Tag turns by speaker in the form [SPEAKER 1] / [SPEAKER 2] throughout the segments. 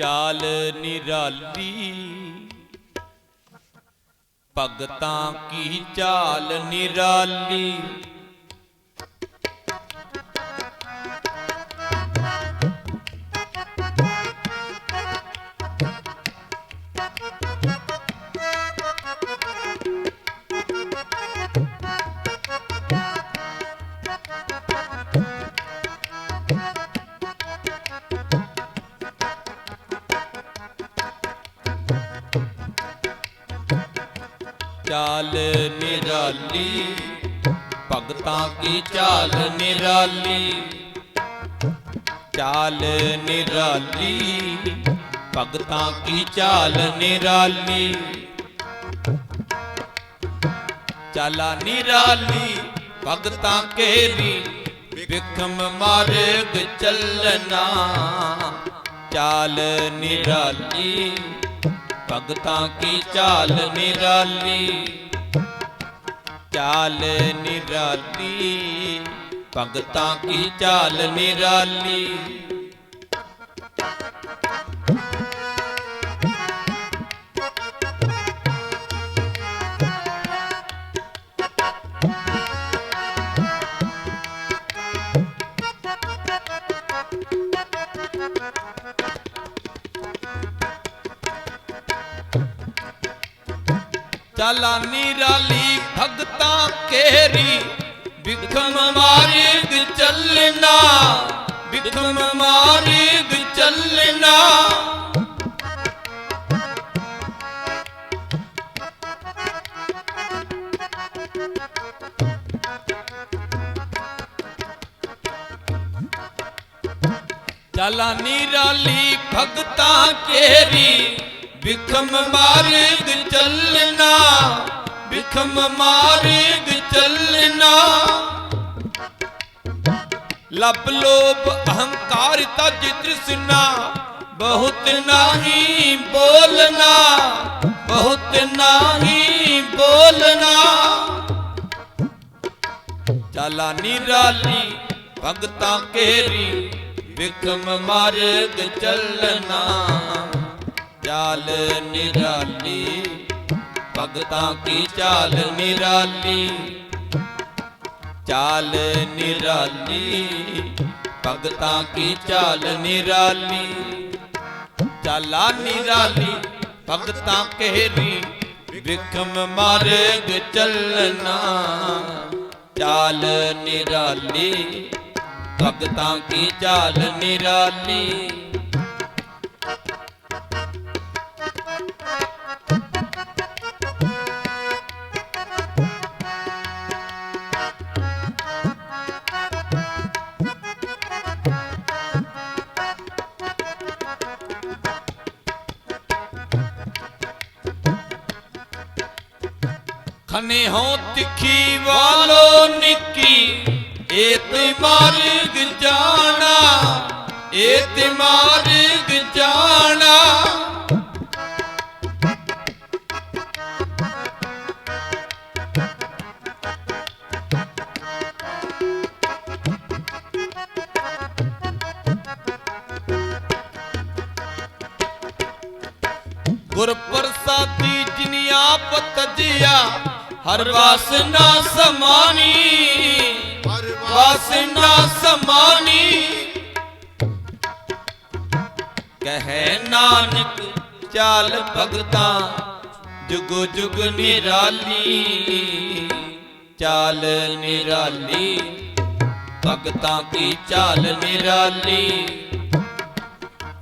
[SPEAKER 1] ਚਾਲ ਨਿਰਾਲੀ। ਭਗਤਾਂ ਕੀ ਚਾਲ ਨਿਰਾਲੀ? ਚਾਲ ਨਿਰਾਲੀ, ਭਗਤਾਂ ਕੀ ਚਾਲ ਨਿਰਾਲੀ? ਚਾਲ ਨਿਰਾਲੀ, ਭਗਤਾਂ ਕੀ ਚਾਲ ਨਿਰਾਲੀ? ਚਾਲਾ ਨਿਰਾਲੀ, ਭਗਤਾਂ ਕੇਰੀ ਵਿਖਮ ਮਾਰਗ ਚੱਲਣਾ। ਚਾਲ ਨਿਰਾਲੀ ਭਗਤਾਂ ਕੀ ਚਾਲ ਨਿਰਾਲੀ? ਚਾਲ ਨਿਰਾਲੀ। ਭਗਤਾਂ ਕੀ ਚਾਲ ਨਿਰਾਲੀ? ਚਾਲਾ ਨਿਰਾਲੀ ਭਗਤਾਂ ਕੇਰੀ ਵਿਖਮ ਮਾਰਗ ਚੱਲਣਾ ਵਿਖਮ ਮਾਰਗ ਚੱਲਣਾ। ਚਾਲਾ ਨਿਰਾਲੀ ਭਗਤਾਂ ਕੇਰੀ ਵਿਖਮ ਮਾਰਗ ਚੱਲਣਾ ਵਿਖਮ ਮਾਰਗ ਚੱਲਣਾ। ਲਬ ਲੋਭ ਅਹੰਕਾਰ ਤਜ ਤ੍ਰਿਸ਼ਨਾ, ਬਹੁਤ ਨਹੀਂ ਬੋਲਣਾ, ਬਹੁਤ ਨਹੀਂ ਬੋਲਣਾ। ਚਾਲਾ ਨਿਰਾਲੀ ਭਗਤਾਂ ਕੇਰੀ ਵਿਖਮ ਮਾਰਗ ਚੱਲਣਾ। ਚਾਲ ਨਿਰਾਲੀ, ਭਗਤਾਂ ਕੀ ਚਾਲ ਨਿਰਾਲੀ? ਚਾਲ ਨਿਰਾਲੀ, ਭਗਤਾਂ ਕੀ ਚਾਲ ਨਿਰਾਲੀ? ਚਾਲਾ ਨਿਰਾਲੀ, ਭਗਤਾਂ ਕੇਰੀ ਵਿਖਮ ਮਾਰਗ ਚੱਲਣਾ। ਚਾਲ ਨਿਰਾਲੀ, ਭਗਤਾਂ ਕੀ ਚਾਲ ਨਿਰਾਲੀ? ਖਨੇ ਹੋ ਤਿੱਖੀ ਵਾਲੋ ਨਿੱਕੀ ਏ ਤੇ ਮਾਰਗ ਜਾਣਾ ਏ ਤੇ ਮਾਰਗ ਜਾਣਾ। ਗੁਰ ਪ੍ਰਸਾਦੀ ਜਿਨੀ ਆਪ ਤਜਿਆ ਹਰ ਵਾਸਨਾ ਸਮਾਨੀ,
[SPEAKER 2] ਹਰ
[SPEAKER 1] ਵਾਸਨਾ ਸਮਾਨੀ। ਕਹੈ ਨਾਨਕ, ਚਾਲ ਭਗਤਾਂ, ਜੁਗ ਜੁਗ ਨਿਰਾਲੀ। ਚਾਲ ਨਿਰਾਲੀ, ਭਗਤਾਂ ਕੀ ਚਾਲ ਨਿਰਾਲੀ?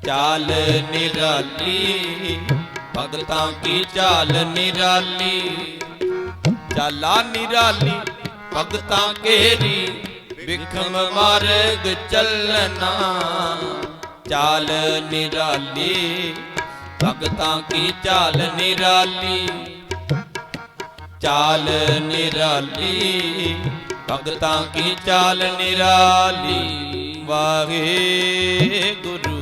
[SPEAKER 1] ਚਾਲ ਨਿਰਾਲੀ, ਭਗਤਾਂ ਕੀ ਚਾਲ ਨਿਰਾਲੀ? ਚਾਲਾ ਨਿਰਾਲੀ, ਭਗਤਾਂ ਕੇਰੀ ਵਿਖਮ ਮਾਰਗ ਚੱਲਣਾ। ਚਾਲ ਨਿਰਾਲੀ, ਭਗਤਾਂ ਕੀ ਚਾਲ ਨਿਰਾਲੀ? ਚਾਲ ਨਿਰਾਲੀ, ਭਗਤਾਂ ਕੀ ਚਾਲ ਨਿਰਾਲੀ? ਵਾਹਿਗੁਰੂ।